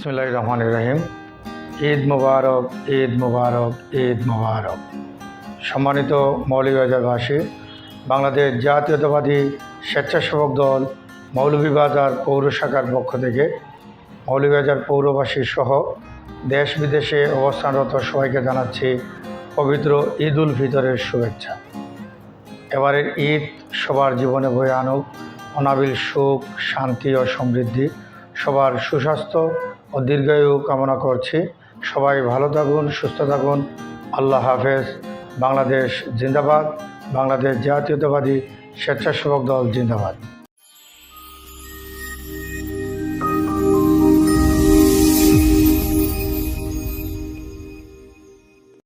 বিসমুল্লাহ রহমান রহিম। ঈদ মুবারক ঈদ মুবারক ঈদ মুবারক। সম্মানিত মৌলভীবাজারবাসী বাংলাদেশ জাতীয়তাবাদী স্বেচ্ছাসেবক দল মৌলভীবাজার পৌর শাখার পক্ষ থেকে মৌলভীবাজার পৌরবাসী সহ দেশ বিদেশে অবস্থানরত সবাইকে জানাচ্ছি পবিত্র ঈদ উল ফিতরের শুভেচ্ছা। এবারের ঈদ সবার জীবনে বয়ে আনুক, অনাবিল সুখ, শান্তি ও সমৃদ্ধি সবার সুস্বাস্থ্য ও দীর্ঘায়ু কামনা করছি। সবাই ভালো থাকুন, সুস্থ থাকুন। আল্লাহ হাফেজ। বাংলাদেশ জিন্দাবাদ। বাংলাদেশ জাতীয়তাবাদী স্বেচ্ছাসেবক দল জিন্দাবাদ।